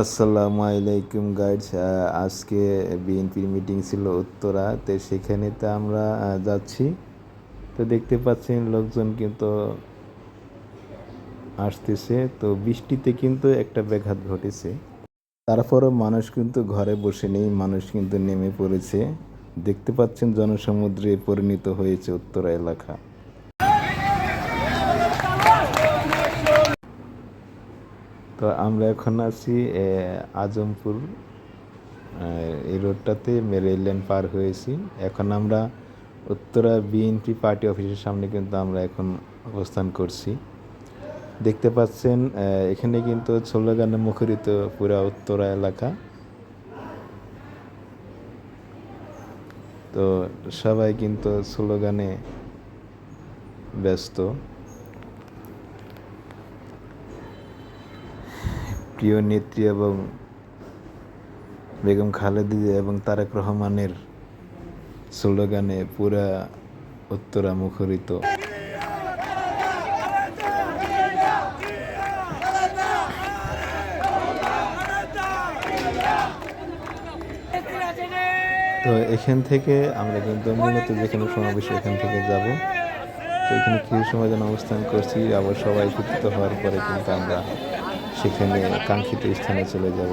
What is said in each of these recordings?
আসসালামু আলাইকুম গাইডস আজকে বিএনপির মিটিং ছিল উত্তরা, তো সেখানে তো আমরা যাচ্ছি। তো দেখতে পাচ্ছেন লোকজন কিন্তু আসতেছে। তো বৃষ্টিতে কিন্তু একটা ব্যাঘাত ঘটেছে। তারপরও মানুষ কিন্তু ঘরে বসে নেই, মানুষ কিন্তু নেমে পড়েছে। দেখতে পাচ্ছেন জনসমুদ্রে পরিণত হয়েছে উত্তরা এলাকা। তো আমরা এখন আছি আজমপুর এই রোডটাতে রেল লাইন পার হয়েছি। এখন আমরা উত্তরা বিএনপি পার্টি অফিসের সামনে কিন্তু আমরা এখন অবস্থান করছি। দেখতে পাচ্ছেন এখানে কিন্তু স্লোগানে মুখরিত পুরা উত্তরা এলাকা। তো সবাই কিন্তু স্লোগানে ব্যস্ত। প্রিয় নেত্রী এবং বেগম খালেদা এবং তারেক রহমানের স্লোগানে পুরা উত্তরা মুখরিত। তো এখান থেকে আমরা কিন্তু মূলত যেখানে সমাবেশ, এখান থেকে যাব। তো এখানে কিছু সময় যেন অবস্থান করছি, আবার সবাই একত্রিত হওয়ার পরে কিন্তু আমরা সেখানে কাঙ্ক্ষিত স্থানে চলে যাব।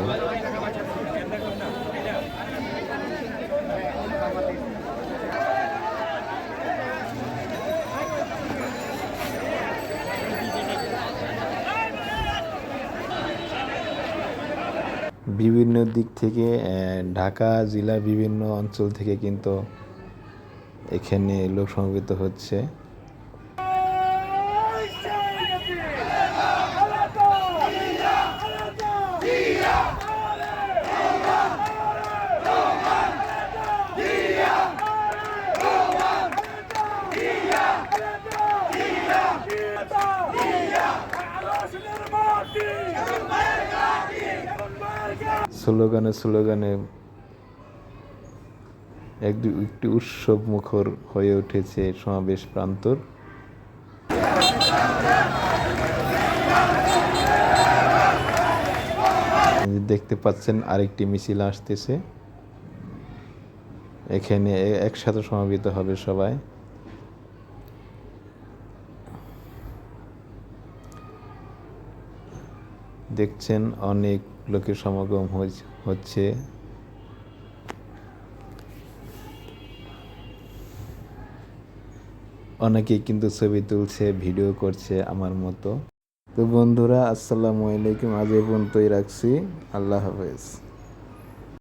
বিভিন্ন দিক থেকে ঢাকা জেলার বিভিন্ন অঞ্চল থেকে কিন্তু এখানে লোক সমবেত হচ্ছে। স্লোগানে স্লোগানে একটি একটি উৎসব মুখর হয়ে উঠেছে সমাবেশ প্রান্তর। দেখতে পাচ্ছেন আরেকটি মিছিল আসতেছে। এখানে একসাথে সমাবেত হবে সবাই। দেখছেন অনেক লোকের সমাগম হচ্ছে। অনেকে কিন্তু ছবি তুলছে, ভিডিও করছে আমার মতো। তো বন্ধুরা, আসসালামু আলাইকুম। আজ পর্যন্তই রাখছি। আল্লাহ হাফেজ।